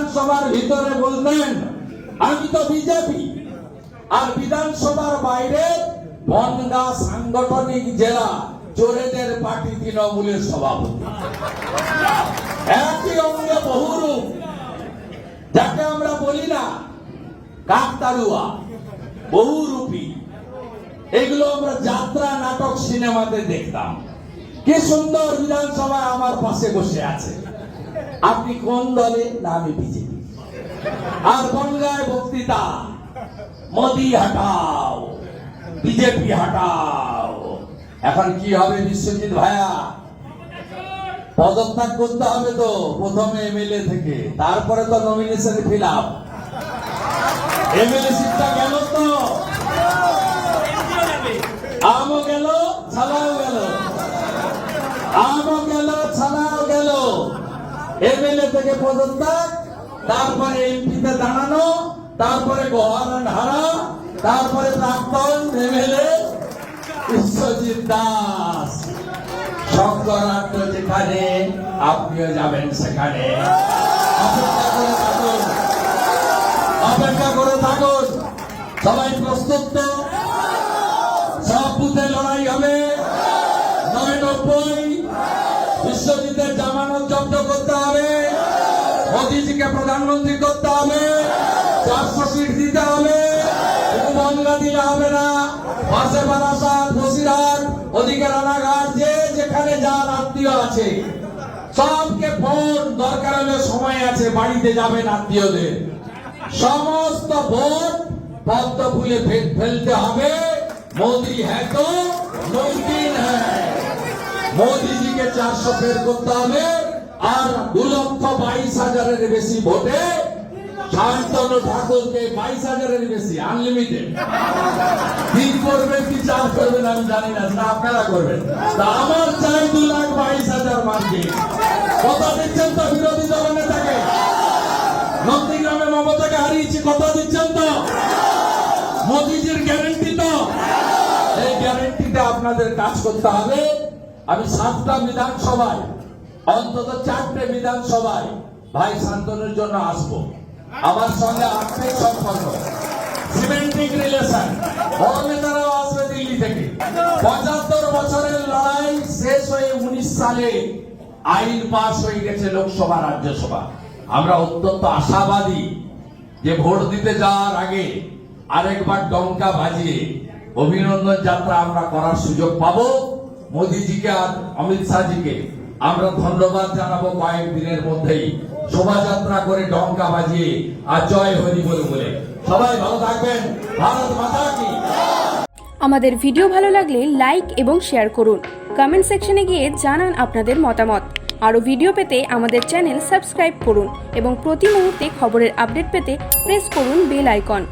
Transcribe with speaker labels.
Speaker 1: বিধানসভার ভিতরে বলতেন আমি তো বিজেপি। আর বিধানসভার বাইরে বনগা সাংগঠনিক জেলা, চোরেদের পার্টি তৃণমূলের সভাপতি। অঙ্গে বহুরূপ, যাকে আমরা বলি না কাকতারুয়া বহুরূপী। এগুলো আমরা যাত্রা নাটক সিনেমাতে দেখতাম। কি সুন্দর বিধানসভায় আমার পাশে বসে আছে। আপনি কোন দলে? না, আমি বিজেপি। আর বনগায় বক্তৃতা, মোদি হাটাও, বিজেপি হাটাও। এখন কি হবে বিশ্বজিৎ ভাইয়া? পদত্যাগ করতে হবে তো প্রথমে এমএলএ থেকে, তারপরে তো নমিনেশন ফিল আপ এমএলএ সিটটা গেল তো। আমও গেল, ছালাও গেল। আমও এমএলএ থেকে পদত্যাগ, তারপরে এমপিতে দাঁড়ানো, তারপরে গভর্নর হারা, তারপরে প্রাক্তন এমএলএ বিশ্বজিৎ দাস। শঙ্করাট্য যেখানে, আপনিও যাবেন সেখানে। অপেক্ষা করে থাকুন। সবাই প্রস্তুত তো? সব বুথে লড়াই হবে। নয় নব্বই বিশ্বজিতের মোদিজিকে প্রধানমন্ত্রী করতে হবে। চারশো সিট দিতে হবে। শুধু দিলে হবে না। পাশে বারাসাত, বসিরহাট ওদিকে রানাঘাট যে যেখানে যার আত্মীয় আছে। সবকে ফোন দরকার হলে সময় আছে, বাড়িতে যাবেন আত্মীয়দের। সমস্ত ভোট পদ্ম ফুলে ফেলতে হবে। মোদি হ্যাঁ তো মুমকিন হ্যাঁ। মোদি চারশো ফের করতে হবে। আর দু লক্ষ বাইশ হাজারের বেশি ভোটে শান্তনু ঠাকুরকে বাইশ হাজারের বেশি আনলিমিটেড তিন করবেন কি চার করবেন আমি জানি না, সেটা আপনারা করবেন। তা আমার চাই দু লাখ বাইশ হাজার মার্কে কথা দিচ্ছেন তো বিরোধী দলের নেতাকে? নন্দীগ্রামে মমতাকে হারিয়েছি, কথা দিচ্ছেন তো? মোদিজির গ্যারেন্টি তো? এই গ্যারেন্টিতে আপনাদের কাজ করতে হবে। আমি সাতটা বিধানসভায়, অন্তত চারটে বিধানসভায় ভাই শান্তনুর জন্য আসব। আমার সঙ্গে আর্থিক সম্পর্ক সিমেন্টিক রিলেশন বড় নেতারাও আসবে দিল্লি থেকে। পঁচাত্তর বছরের লড়াই শেষ হয়ে উনিশ সালে আইন পাস হয়ে গেছে লোকসভা, রাজ্যসভা। আমরা অত্যন্ত আশাবাদী যে ভোট দিতে যাওয়ার আগে আরেকবার ডঙ্কা বাজিয়ে অভিনন্দন যাত্রা আমরা করার সুযোগ পাবো। মোদিজিকে আর অমিত শাহজিকে আমরা ধন্যবাদ জানাব কয়েকদিনের মধ্যেই। শোভাযাত্রা করে ডঙ্কা বাজিয়ে আর জয় হরি বলে বলে। সবাই ভালো থাকবেন। ভারত মাতা কি।
Speaker 2: আমাদের ভিডিও ভালো লাগলে লাইক এবং শেয়ার করুন। কমেন্ট সেকশনে গিয়ে জানান আপনাদের মতামত। আরও ভিডিও পেতে আমাদের চ্যানেল সাবস্ক্রাইব করুন এবং প্রতি মুহূর্তে খবরের আপডেট পেতে প্রেস করুন বেল আইকন